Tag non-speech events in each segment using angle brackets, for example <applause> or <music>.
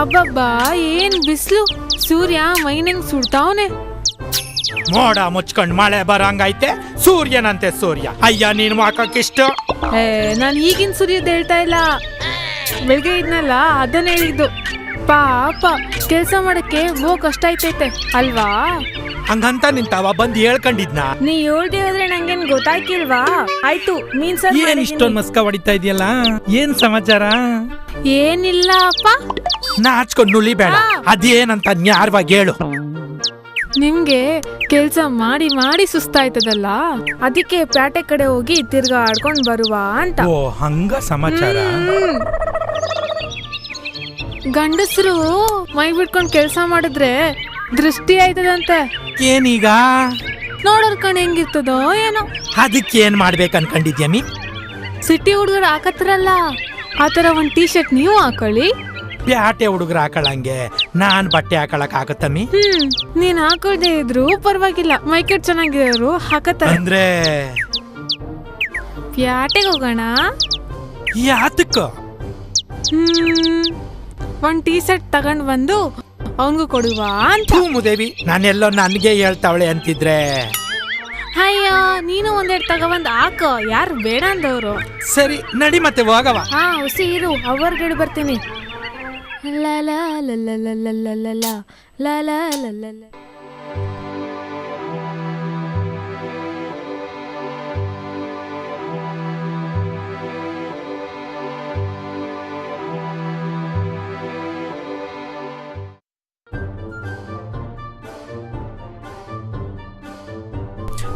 ಅಬ್ಬಬ್ಬಾ ಏನ್ ಬಿಸ್ಲು? ಸೂರ್ಯ ಮೈನಂಗ್ ಸುಡ್ತಾವನೆ. ಮೋಡ ಮುಚ್ಕೊಂಡ್ ಮಳೆ ಬರಂಗೈತೆ ಸೂರ್ಯನಂತೆ ಸೂರ್ಯ. ಅಯ್ಯ ನೀನ್ ಮಾಕಕ್ಕಿಷ್ಟ ಏ ನಾನು ಈಗಿನ ಸೂರ್ಯದ ಹೇಳ್ತಾ ಇಲ್ಲ. ಬೆಳಿಗ್ಗೆ ಇದ್ನಲ್ಲ ಅದನ್ನ ಹೇಳಿದ್ದು. ಪಾಪ ಕೆಲಸ ಮಾಡಕ್ಕೆ ಹೋ ಕಷ್ಟ ಐತೈತೆ ಅಲ್ವಾ? ಹಂಗಂತ ನಿಂತಾವ ಬಂದ್ ಹೇಳ್ಕೊಂಡಿದ್ನ? ನೀ ಹೇಳ್ದೆ ಹೋದ್ರೆ ನಂಗೇನ್ ಗೊತ್ತಾಯ್ತಿಲ್ವಾ ಆಯ್ತು ಮೀನ್ ಸಾರ್ ಏನ್ ಇಷ್ಟೊಂದ್ ಮಸ್ಕ ಹೊಡಿತಾ ಇದೆಯಲ್ಲ? ಏನ್ ಸಮಾಚಾರ? ಏನಿಲ್ಲ ಅಪ್ಪ ನಾಚ್ಕೊಂಡ್ ನುಳಿಬೇಡ ಅದೇನಂತ ನ್ಯಾರವಾಗಿ ಹೇಳು. ನಿಮ್ಗೆ ಕೆಲ್ಸ ಮಾಡಿ ಮಾಡಿ ಸುಸ್ತಾಯ್ತದಲ್ಲ? ಅದಕ್ಕೆ ಪ್ಯಾಟೆ ಕಡೆ ಹೋಗಿ ತಿರ್ಗಾ ಆಡ್ಕೊಂಡ್ ಬರುವ ಅಂತ. ಓ ಹಂಗ ಸಮಾಚಾರ. ಗಂಡಸರು ಮೈ ಬಿಟ್ಕೊಂಡ್ ಕೆಲ್ಸ ಮಾಡಿದ್ರೆ ದೃಷ್ಟಿ ಆಯ್ತದಂತೆ. ಏನೀಗ? ನೋಡೋರ್ ಕಣ್ ಹೆಂಗಿರ್ತದೋ ಏನೋ. ಅದಕ್ಕೆ ಏನ್ ಮಾಡ್ಬೇಕು ಅನ್ಕೊಂಡಿದ್ಯಮಿ ಸಿಟಿ ಹುಡುಗರು ಹಾಕತ್ರಲ್ಲ ಆತರ ಒಂದ್ ಟೀ ಶರ್ಟ್ ನೀವು ಹಾಕೊಳ್ಳಿ. ಪ್ಯಾಟೆ ಹುಡುಗರು ಹಾಕೊಳ್ಳಂಗೆ ನಾನ್ ಬಟ್ಟೆ ಹಾಕೊಳಕ್ ಆಗತ್ತಮ್ಮಿ? ಹ್ಮ್ ನೀನ್ ಹಾಕೊಳ್ದೆ ಇದ್ರು ಪರವಾಗಿಲ್ಲ. ಮೈಕೆಟ್ ಚೆನ್ನಾಗಿರೋರು ಹಾಕತ್ತಾರೆ. ಅಂದ್ರೆ? ಪ್ಯಾಟೆಗೆ ಹೋಗೋಣ? ಯಾತಕ್ಕ? ಹ್ಮ್ ಒಂದ್ ಟೀ ಶರ್ಟ್ ತಗೊಂಡ್ ಬಂದು ಅವನ್ಗೂ ಕೊಡುವ ಅಂತ. ಮುದೇವಿ ನಾನೆಲ್ಲೋ ನನ್ಗೆ ಹೇಳ್ತಾವಳೆ ಅಂತಿದ್ರೆ. ಅಯ್ಯೋ ನೀನು ಒಂದೆರಡು ತಗೊಬಂದ್ ಹಾಕೋ. ಯಾರು ಬೇಡ ಅಂದವ್ರು. ಸರಿ ನಡಿ ಮತ್ತೆ ಹೋಗವ. ಹಾ ಹುಸಿ ಇರು ಅವರ್ಗಡೆ ಬರ್ತೀನಿ. ಲಾ ಲಾ la la la la la ಲಾ ಲಾ ಲಾ la la ಲಾ la.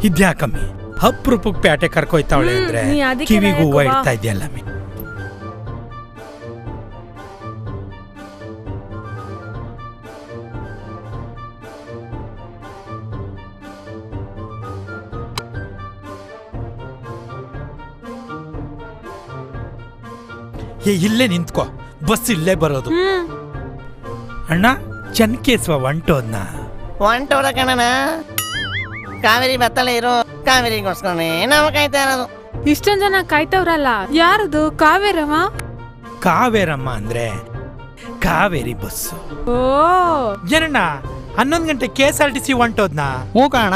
ಇದ್ಯಾಕಮ್ಮಿ ಅಪ್ರೂಪಕ್ಕೆ ಪ್ಯಾಟೆ ಕರ್ಕೊಯ್ತಾವಳೆ ಅಂದ್ರೆ ಕಿವಿಗೂ ಹೂವ? ಇಡ್ತಾ ಇದೆಯಲ್ಲಮ್ಮಿ ಏ ಇಲ್ಲೇ ನಿಂತ್ಕೋ. ಬಸ್ ಇಲ್ಲೇ ಬರೋದು. ಅಣ್ಣ ಚನ್ಕೇಸ್ವ ಹೊಂಟೋದ್ನ ಹೊಂಟೋರ ಕಣ ಕಾವೇರಿ ಬತ್ತಲೆ ಇರೋ ಕಾವೇರಿಗೋಸ್ಕರನೇ ನಾವು ಕಾಯ್ತಾ ಇರೋದು. ಇಷ್ಟೊಂದ್ ಜನ ಕಾಯ್ತವ್ರಲ್ಲ ಯಾರದು ಕಾವೇರಮ್ಮ? ಕಾವೇರಮ್ಮ ಅಂದ್ರೆ ಕಾವೇರಿ ಬಸ್ಸು. ಓ. ಏನಣ್ಣ ಹನ್ನೊಂದು ಗಂಟೆ K S R T C ಹೊಂಟೋದ್ನ ಹ್ಞೂ ಕಣ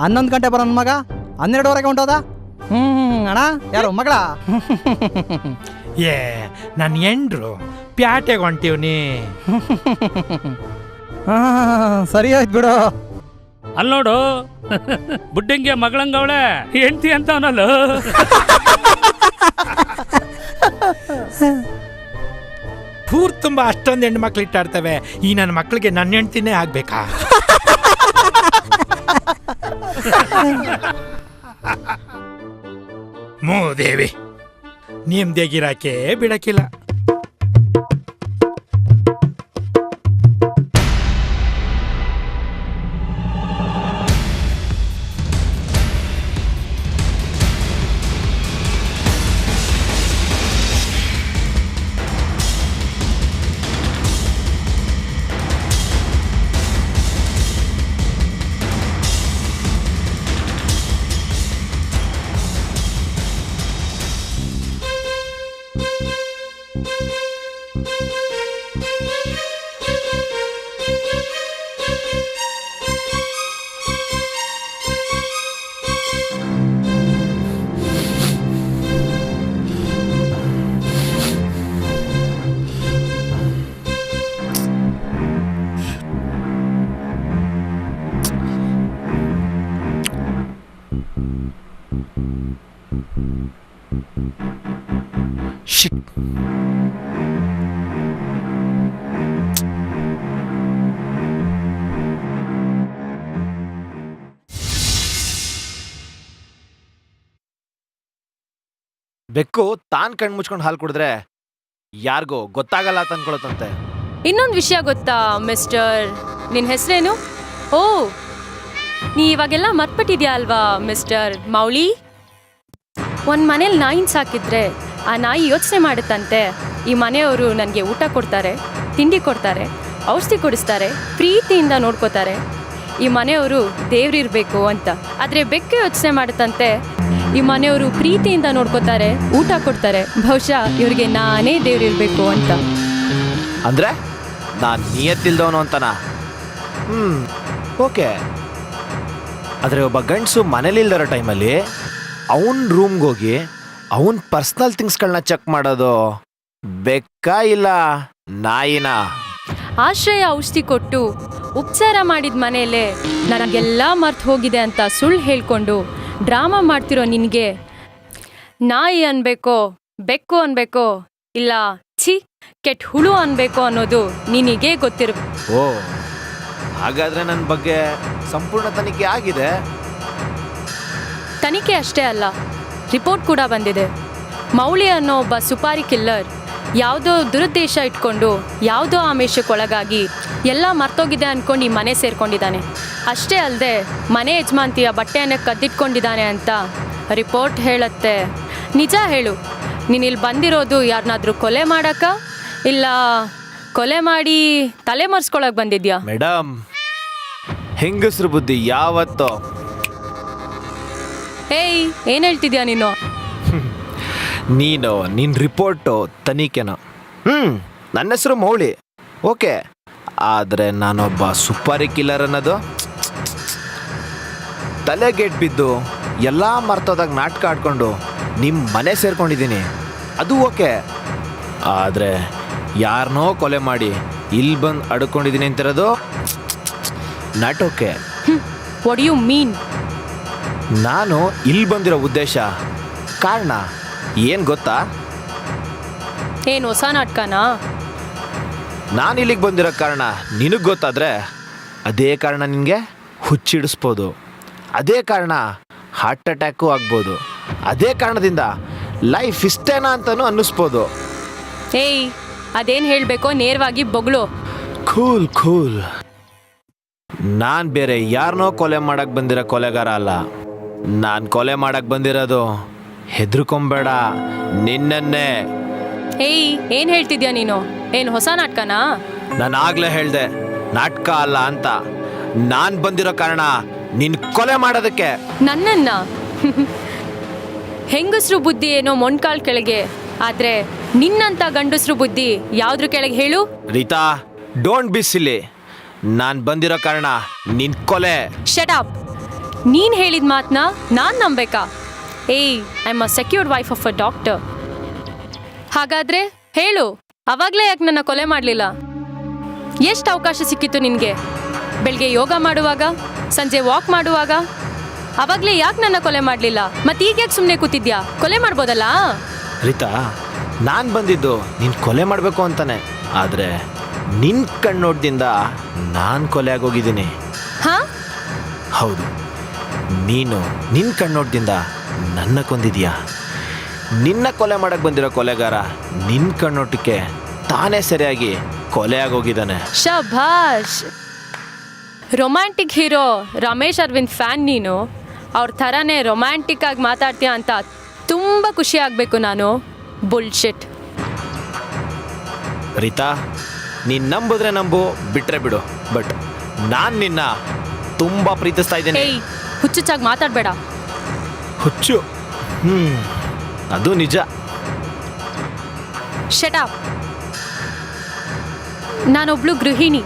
ಹನ್ನೊಂದು ಗಂಟೆ ಬರೋ ಮಗ ಹನ್ನೆರಡುವರೆಗೆ ಹೊಂಟೋದ ಹ್ಞೂ ಅಣ್ಣ ಯಾರು ಮಗಳ? ಏ ನನ್ನ ಎಂಡ್ರು ಪ್ಯಾಟೆಗೆ ಹೊಂಟೀವ್ನಿ <laughs> ಸರಿ ಆಯ್ತು ಬಿಡು. ಅಲ್ಲಿ ನೋಡು. <laughs> ಬುಡ್ಡಿಂಗೆ ಮಗಳಂಗವಳೆ ಹೆಂಡತಿ ಅಂತ ಅವನಲ್ಲ ಪೂರ್ <laughs> ತುಂಬಾ ಅಷ್ಟೊಂದು ಹೆಣ್ಣು ಮಕ್ಳು ಇಟ್ಟಾಡ್ತವೆ. ಈ ನನ್ನ ಮಕ್ಳಿಗೆ ನನ್ನ ಹೆಂಡ್ತಿನೇ ಆಗ್ಬೇಕಾ? ಮೂದೇವಿ ನಿಮ್ದೆಗಿರಾಕೆ ಬಿಡಕಿಲ್ಲ. ಬೆಕ್ಕು ತಾನ್ ಕಣ್ ಮುಚ್ಕೊಂಡು ಹಾಲು ಕುಡಿದ್ರೆ ಯಾರಿಗೋ ಗೊತ್ತಾಗಲ್ಲ ಅಂತ ಅನ್ಕೊಳತ್ತಂತೆ ಇನ್ನೊಂದು ವಿಷಯ ಗೊತ್ತಾ, ಮಿಸ್ಟರ್? ನಿನ್ನ ಹೆಸರೇನು? ಓ, ನೀ ಇವಾಗೆಲ್ಲ ಮರ್ತ್ಬಿಟ್ಟಿದ್ಯಾ ಅಲ್ವಾ, ಮಿಸ್ಟರ್ ಮೌಳಿ? ಒಂದು ಮನೇಲಿ ನಾಯಿನ ಸಾಕಿದ್ರೆ ಆ ನಾಯಿ ಯೋಚನೆ ಮಾಡುತ್ತಂತೆ. ಈ ಮನೆಯವರು ನನಗೆ ಊಟ ಕೊಡ್ತಾರೆ, ತಿಂಡಿ ಕೊಡ್ತಾರೆ, ಔಷಧಿ ಕೊಡಿಸ್ತಾರೆ, ಪ್ರೀತಿಯಿಂದ ನೋಡ್ಕೋತಾರೆ. ಈ ಮನೆಯವರು ದೇವ್ರಿರ್ಬೇಕು ಅಂತ. ಆದರೆ ಬೆಕ್ಕು ಯೋಚನೆ ಮಾಡುತ್ತಂತೆ ಈ ಮನೆಯವರು ಪ್ರೀತಿಯಿಂದ ನೋಡ್ಕೋತಾರೆ ಊಟ ಕೊಡ್ತಾರೆ. ಬಹುಶಃ ಇವ್ರಿಗೆ ನಾನೇ ದೇವ್ರಿರ್ಬೇಕು ಅಂತ. ಅಂದ್ರೆ ನಾನು ನಿಯತ್ತಿಲ್ದವನು ಅಂತನ? ಹ್ಮ್ ಓಕೆ. ಆದರೆ ಒಬ್ಬ ಗಂಡಸು ಮನೇಲಿಲ್ದಿರೋ ಟೈಮಲ್ಲಿ ಅವನ ರೂಮ್ಗೆ ಹೋಗಿ ಅವನ ಪರ್ಸ್ನಲ್ ಥಿಂಗ್ಸ್ಗಳನ್ನ ಚೆಕ್ ಮಾಡೋದು ಬೆಕ್ಕ ಇಲ್ಲ ನಾಯಿನ? ಆಶ್ರಯ ಔಷಧಿ ಕೊಟ್ಟು ಉಪಚಾರ ಮಾಡಿದ ಮನೆಯಲ್ಲೇ ನನಗೆಲ್ಲ ಮರ್ತು ಹೋಗಿದೆ ಅಂತ ಸುಳ್ಳು ಹೇಳ್ಕೊಂಡು ಡ್ರಾಮಾ ಮಾಡ್ತಿರೋ ನಿನಗೆ? ನಾಯಿ ಅನ್ಬೇಕೋ ಬೆಕ್ಕು ಅನ್ಬೇಕೋ ಇಲ್ಲ ಛೀ ಕೆಟ್ಟ ಹುಳು ಅನ್ಬೇಕು ಅನ್ನೋದು ನಿನಗೆ ಗೊತ್ತಿರಬೇಕು ಓ ಹಾಗಾದ್ರೆ ನನ್ನ ಬಗ್ಗೆ ಸಂಪೂರ್ಣ ತನಿಖೆ ಆಗಿದೆ. ತನಿಖೆ ಅಷ್ಟೇ ಅಲ್ಲ ರಿಪೋರ್ಟ್ ಕೂಡ ಬಂದಿದೆ. ಮೌಳಿ ಅನ್ನೋ ಒಬ್ಬ ಸುಪಾರಿ ಕಿಲ್ಲರ್ ಯಾವುದೋ ದುರುದ್ದೇಶ ಇಟ್ಕೊಂಡು ಯಾವುದೋ ಆಮೇಶಕ್ಕೊಳಗಾಗಿ ಎಲ್ಲ ಮರ್ತೋಗಿದೆ ಅಂದ್ಕೊಂಡು ಈ ಮನೆ ಸೇರ್ಕೊಂಡಿದ್ದಾನೆ. ಅಷ್ಟೇ ಅಲ್ಲದೆ ಮನೆ ಯಜಮಾಂತಿಯ ಬಟ್ಟೆಯನ್ನು ಕದ್ದಿಟ್ಕೊಂಡಿದ್ದಾನೆ ಅಂತ ರಿಪೋರ್ಟ್ ಹೇಳುತ್ತೆ. ನಿಜ ಹೇಳು ನೀನು ಇಲ್ಲಿ ಬಂದಿರೋದು ಯಾರನ್ನಾದರೂ ಕೊಲೆ ಮಾಡಕ್ಕ? ಇಲ್ಲ ಕೊಲೆ ಮಾಡಿ ತಲೆ ಮರ್ಸ್ಕೊಳಕ್ ಬಂದಿದ್ಯಾ? ಮೇಡಮ್ ಹೆಂಗಸ್ರು ಬುದ್ಧಿ ಯಾವತ್ತೋ. ಏಯ್ ಏನು ಹೇಳ್ತಿದ್ಯಾ ನೀನು? ನೀನು ನಿನ್ನ ರಿಪೋರ್ಟು ತನಿಖೆನ? ಹ್ಞೂ ನನ್ನ ಹೆಸರು ಮೌಳಿ. ಓಕೆ. ಆದರೆ ನಾನೊಬ್ಬ ಸುಪಾರಿ ಕಿಲ್ಲರ್ ಅನ್ನೋದು? ತಲೆಗೆಟ್ ಬಿದ್ದು ಎಲ್ಲ ಮರ್ತೋದಾಗ ನಾಟಕ ಆಡ್ಕೊಂಡು ನಿಮ್ಮ ಮನೆ ಸೇರ್ಕೊಂಡಿದ್ದೀನಿ. ಅದು ಓಕೆ. ಆದರೆ ಯಾರನ್ನೋ ಕೊಲೆ ಮಾಡಿ ಇಲ್ಲಿ ಬಂದು ಅಡ್ಕೊಂಡಿದ್ದೀನಿ ಅಂತಿರೋದು? ನಾಟೋಕೆ ವಾಟ್ ಯು ಮೀನ್ ನಾನು ಇಲ್ಲಿ ಬಂದಿರೋ ಉದ್ದೇಶ ಕಾರಣ ಏನು ಗೊತ್ತಾ? ಏನು ಹೊಸ ನಾಟಕನಾ? ನಾನು ಇಲ್ಲಿಗೆ ಬಂದಿರೋ ಕಾರಣ ನಿನಗೆ ಗೊತ್ತಾದರೆ ಅದೇ ಕಾರಣ ನಿನಗೆ ಹುಚ್ಚಿಡಿಸ್ಬೋದು. ಅದೇ ಕಾರಣ ಹಾರ್ಟ್ ಅಟ್ಯಾಕು ಆಗ್ಬೋದು. ಅದೇ ಕಾರಣದಿಂದ ಲೈಫ್ ಇಷ್ಟೇನಾ ಅಂತಲೂ ಅನ್ನಿಸ್ಬೋದು. ಏಯ್ ಅದೇನು ಹೇಳಬೇಕೋ ನೇರವಾಗಿ ಬೊಗಳು. Cool cool. ನಾನು ಬೇರೆ ಯಾರನ್ನೋ ಕೊಲೆ ಮಾಡಕ್ಕೆ ಬಂದಿರೋ ಕೊಲೆಗಾರ ಅಲ್ಲ. ನಾನು ಕೊಲೆ ಮಾಡಕ್ಕೆ ಬಂದಿರೋದು ಹೆದರ್ಕೊಂಬೇಡ ನಿನ್ನನ್ನೇ. ಏಯ್ ಏನು ಹೇಳ್ತಿದ್ಯಾ ನೀನು? ಏನ್ ಹೊಸ ನಾಟಕನಾ? ನಾನು ಆಗ್ಲೇ ಹೇಳ್ದೆ ನಾಟಕ ಅಲ್ಲ ಅಂತ. ನಾನು ಬಂದಿರೋ ಕಾರಣ ನಿನ್ ಕೊಲೆ ಮಾಡೋದಕ್ಕೆ. ನನ್ನನ್ನ? ಹೆಂಗಸ್ರು ಬುದ್ಧಿ ಏನೋ ಮೊಣ್ಕಾಲ್ ಕೆಳಗೆ. ಆದ್ರೆ ನಿನ್ನಂತ ಗಂಡಸ್ರು ಬುದ್ಧಿ ಯಾವ್ದ್ರ ಕೆಳಗೆ ಹೇಳು? ರೀತಾ ಡೋಂಟ್ ಬಿ ಸಿಲಿ ನಾನು ಬಂದಿರೋ ಕಾರಣ ನಿನ್ ಕೊಲೆ. ಶಟಪ್ ನೀನ್ ಹೇಳಿದ ಮಾತನ್ನ ನಾನ್ ನಂಬೇಕಾ ಏಯ್ I am secured wife of a doctor ಹಾಗಾದ್ರೆ ಹೇಳು ಅವಾಗ್ಲೇ ಯಾಕೆ ನನ್ನ ಕೊಲೆ ಮಾಡಲಿಲ್ಲ? ಎಷ್ಟು ಅವಕಾಶ ಸಿಕ್ಕಿತ್ತು ನಿನಗೆ? ಬೆಳಗ್ಗೆ ಯೋಗ ಮಾಡುವಾಗ ಸಂಜೆ ವಾಕ್ ಮಾಡುವಾಗ? ಅವಾಗ್ಲೇ ಯಾಕೆ ನನ್ನ ಕೊಲೆ ಮಾಡಲಿಲ್ಲ? ಮತ್ತೆ ಈಗ ಯಾಕೆ ಸುಮ್ಮನೆ ಕೂತಿದ್ಯಾ? ಕೊಲೆ ಮಾಡ್ಬೋದಲ್ಲ? ರಿತಾ ನಾನು ಬಂದಿದ್ದು ನೀನು ಕೊಲೆ ಮಾಡಬೇಕು ಅಂತಾನೆ. ಆದರೆ ನಿನ್ ಕಣ್ಣೋಟದಿಂದ ನಾನು ಕೊಲೆ ಆಗೋಗಿದ್ದೀನಿ. ಹಾ? ಹೌದು ನೀನು ನಿನ್ ಕಣ್ಣೋಟದಿಂದ ನನ್ನ ಕೊಂದಿದೆಯಾ? ನಿನ್ನ ಕೊಲೆ ಮಾಡಕ್ ಬಂದಿರೋ ಕೊಲೆಗಾರ ನಿನ್ನ ಕಣ್ಣೊಟ್ಟಿಗೆ ತಾನೇ ಸರಿಯಾಗಿ ಕೊಲೆ ಆಗೋಗಿದ್ದಾನೆ. ಶಭಾಷ್! Romantic hero Ramesh Aravind fan ನೀನು? ಅವ್ರ ಥರನೇ ರೊಮ್ಯಾಂಟಿಕ್ ಆಗಿ ಮಾತಾಡ್ತೀಯ ಅಂತ ತುಂಬ ಖುಷಿ ಆಗಬೇಕು ನಾನು. ಬುಲ್ಶೆಟ್. ರೀತಾ ನೀನ್ ನಂಬಿದ್ರೆ ನಂಬು ಬಿಟ್ರೆ ಬಿಡು. ಬಟ್ ನಾನು ನಿನ್ನ ತುಂಬಾ ಪ್ರೀತಿಸ್ತಾ ಇದ್ದೀನಿ. ಏಯ್ ಹುಚ್ಚುಚ್ಚಾಗಿ ಮಾತಾಡಬೇಡ. ಹುಚ್ಚು. ಹ್ಮ್. ಅದು ನಿಜ. ಶಟಪ್ ನಾನೊಬ್ಳು ಗೃಹಿಣಿ.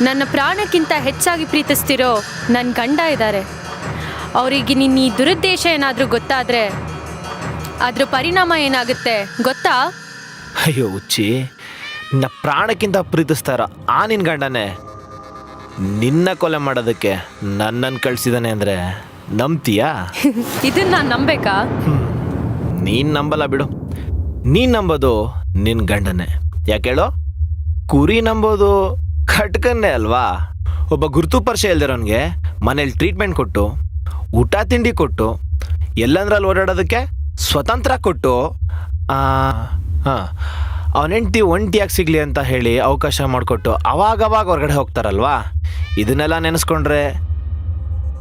ನನ್ನ ಪ್ರಾಣಕ್ಕಿಂತ ಹೆಚ್ಚಾಗಿ ಪ್ರೀತಿಸ್ತಿರೋ ನನ್ನ ಗಂಡ ಇದ್ದಾರೆ. ಅವರಿಗೆ ನಿನ್ನ ಈ ದುರುದ್ದೇಶ ಏನಾದರೂ ಗೊತ್ತಾದರೆ ಅದ್ರ ಪರಿಣಾಮ ಏನಾಗುತ್ತೆ ಗೊತ್ತಾ? ಅಯ್ಯೋ ಹುಚ್ಚಿ ನಿನ್ನ ಪ್ರಾಣಕ್ಕಿಂತ ಪ್ರೀತಿಸ್ತಾರ ಆ ನಿನ್ನ ಗಂಡನೇ ನಿನ್ನ ಕೊಲೆ ಮಾಡೋದಕ್ಕೆ ನನ್ನನ್ನು ಕಳಿಸಿದಾನೆ ಅಂದ್ರೆ ನಂಬ್ತೀಯಾ? ಇದನ್ನ ನಾನು ನಂಬೇಕಾ? ನೀನ್ ನಂಬಲ್ಲ ಬಿಡು. ನೀನ್ ನಂಬೋದು ನಿನ್ ಗಂಡನೇ ಯಾಕೆ ಹೇಳು? ಕುರಿ ನಂಬೋದು ಖಟ್ಕನ್ನೇ ಅಲ್ವಾ? ಒಬ್ಬ ಗುರುತು ಪರಿಚಯ ಇಲ್ದಿರೋನ್ಗೆ ಮನೇಲಿ ಟ್ರೀಟ್ಮೆಂಟ್ ಕೊಟ್ಟು ಊಟ ತಿಂಡಿ ಕೊಟ್ಟು ಎಲ್ಲಂದ್ರಲ್ಲಿ ಓಡಾಡೋದಕ್ಕೆ ಸ್ವತಂತ್ರ ಕೊಟ್ಟು ಹಾಂ ಅವನ ಹೆಂಡ್ತಿ ಒಂಟಿಯಾಗಿ ಸಿಗಲಿ ಅಂತ ಹೇಳಿ ಅವಕಾಶ ಮಾಡಿಕೊಟ್ಟು ಅವಾಗವಾಗ ಹೊರಗಡೆ ಹೋಗ್ತಾರಲ್ವಾ? ಇದನ್ನೆಲ್ಲ ನೆನೆಸ್ಕೊಂಡ್ರೆ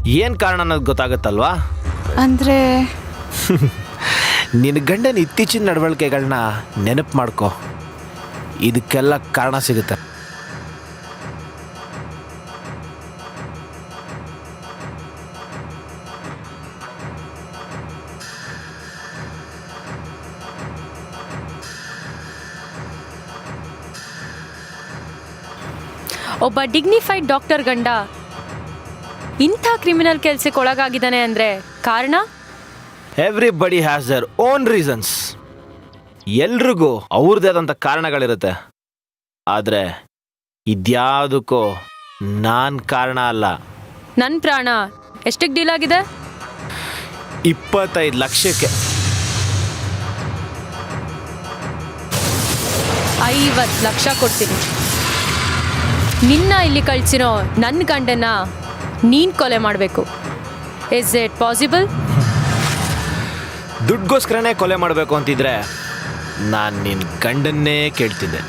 ಏನು ಕಾರಣ ಅನ್ನೋದು ಗೊತ್ತಾಗುತ್ತಲ್ವಾ? ಅಂದ್ರೆ <laughs> ನಿನ್ನ ಗಂಡನ ಇತ್ತೀಚಿನ ನಡವಳಿಕೆಗಳನ್ನ ನೆನಪು ಮಾಡ್ಕೊ. ಇದಕ್ಕೆಲ್ಲ ಕಾರಣ ಸಿಗುತ್ತೆ. ಒಬ್ಬ ಡಿಗ್ನಿಫೈಡ್ ಡಾಕ್ಟರ್ ಗಂಡ ಇಂಥ ಕ್ರಿಮಿನಲ್ ಕೆಲಸಕ್ಕೆ ಒಳಗಾಗಿದ್ದಾನೆ ಅಂದರೆ ಕಾರಣ? Everybody has their own reasons ಎಲ್ರಿಗೂ ಅವ್ರದ್ದೇ ಆದಂಥ ಕಾರಣಗಳಿರುತ್ತೆ. ಆದರೆ ಇದ್ಯಾವುದಕ್ಕೂ ನಾನು ಕಾರಣ ಅಲ್ಲ. ನನ್ನ ಪ್ರಾಣ ಎಷ್ಟಕ್ಕೆ ಡೀಲ್ ಆಗಿದೆ? ಇಪ್ಪತ್ತೈದು ಲಕ್ಷಕ್ಕೆ. ಐವತ್ತು ಲಕ್ಷ ಕೊಡ್ತೀನಿ. ನಿನ್ನ ಇಲ್ಲಿ ಕಳ್ಸಿರೋ ನನ್ನ ಗಂಡನ ನೀನು ಕೊಲೆ ಮಾಡಬೇಕು. ಇಸ್ ಇಟ್ ಪಾಸಿಬಲ್ ದುಡ್ಗೋಸ್ಕರನೇ ಕೊಲೆ ಮಾಡಬೇಕು ಅಂತಿದ್ರೆ ನಾನು ನಿನ್ನ ಗಂಡನ್ನೇ ಕೇಳ್ತಿದ್ದೆ.